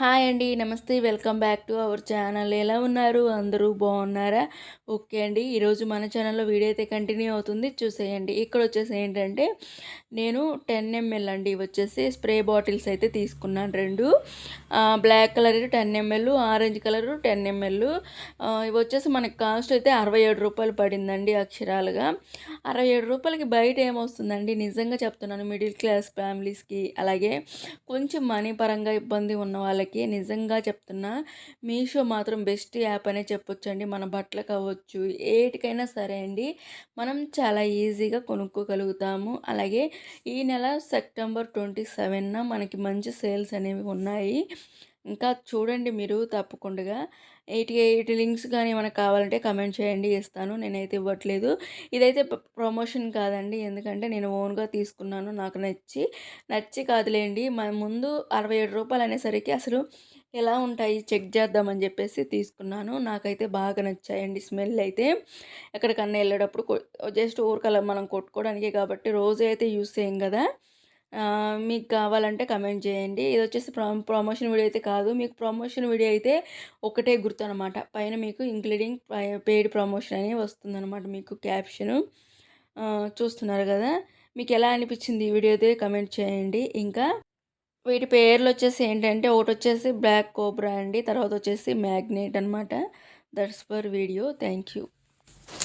Hi అండి నమస్తే. Welcome back to our channel. ఎలా ఉన్నారు? అందరూ బాగున్నారా? ఓకే అండి ఈరోజు మన ఛానల్లో వీడియో అయితే కంటిన్యూ అవుతుంది. చూసేయండి. ఇక్కడ వచ్చేసి ఏంటంటే నేను టెన్ ఎంఎల్ అండి. వచ్చేసి స్ప్రే బాటిల్స్ అయితే తీసుకున్నాను రెండు. Black colour ten ML orange colour ten ML. ఇవి వచ్చేసి మనకి కాస్ట్ అయితే అరవై ఏడు రూపాయలు పడిందండి అక్షరాలుగా. అరవై ఏడు రూపాయలకి బయట ఏమొస్తుందండి? నిజంగా చెప్తున్నాను మిడిల్ క్లాస్ ఫ్యామిలీస్కి. అలాగే కొంచెం మనీ పరంగా ఇబ్బంది ఉన్న వాళ్ళకి నిజంగా చెప్తున్నా మీషో మాత్రం బెస్ట్ యాప్ అనే చెప్పొచ్చండి. మన బట్టలకు అవ్వచ్చు ఏటికైనా సరే అండి మనం చాలా ఈజీగా కొనుక్కోగలుగుతాము. అలాగే ఈ నెల సెప్టెంబర్ ట్వంటీ సెవెన్న మనకి మంచి సేల్స్ అనేవి ఉన్నాయి. ఇంకా చూడండి మీరు తప్పకుండా. ఎయిటీ ఎయిట్ లింక్స్ కానీ మనకు కావాలంటే కమెంట్ చేయండి ఇస్తాను. నేనైతే ఇవ్వట్లేదు. ఇదైతే ప్రమోషన్ కాదండి. ఎందుకంటే నేను ఓన్గా తీసుకున్నాను. నాకు నచ్చి నచ్చి కాదులేండి. మన ముందు అరవై ఏడు రూపాయలు అనేసరికి అసలు ఎలా ఉంటాయి చెక్ చేద్దామని చెప్పేసి తీసుకున్నాను. నాకైతే బాగా నచ్చాయండి స్మెల్ అయితే. ఎక్కడికన్నా వెళ్ళేటప్పుడు జస్ట్ ఊరికల్లా మనం కొట్టుకోవడానికి కాబట్టి రోజు అయితే యూస్ చేయం కదా. మీకు కావాలంటే కమెంట్ చేయండి. ఇది వచ్చేసి ప్రమోషన్ వీడియో అయితే కాదు. మీకు ప్రమోషన్ వీడియో అయితే ఒకటే గుర్తు అనమాట పైన మీకు ఇంక్లూడింగ్ పెయిడ్ ప్రమోషన్ అని వస్తుందన్నమాట మీకు క్యాప్షను చూస్తున్నారు కదా. మీకు ఎలా అనిపించింది ఈ వీడియో అయితే కమెంట్ చేయండి. ఇంకా వీటి పేర్లు వచ్చేసి ఏంటంటే ఒకటి వచ్చేసి బ్లాక్ కోబ్రా అండి. తర్వాత వచ్చేసి మ్యాగ్నెట్ అనమాట that's for video thank you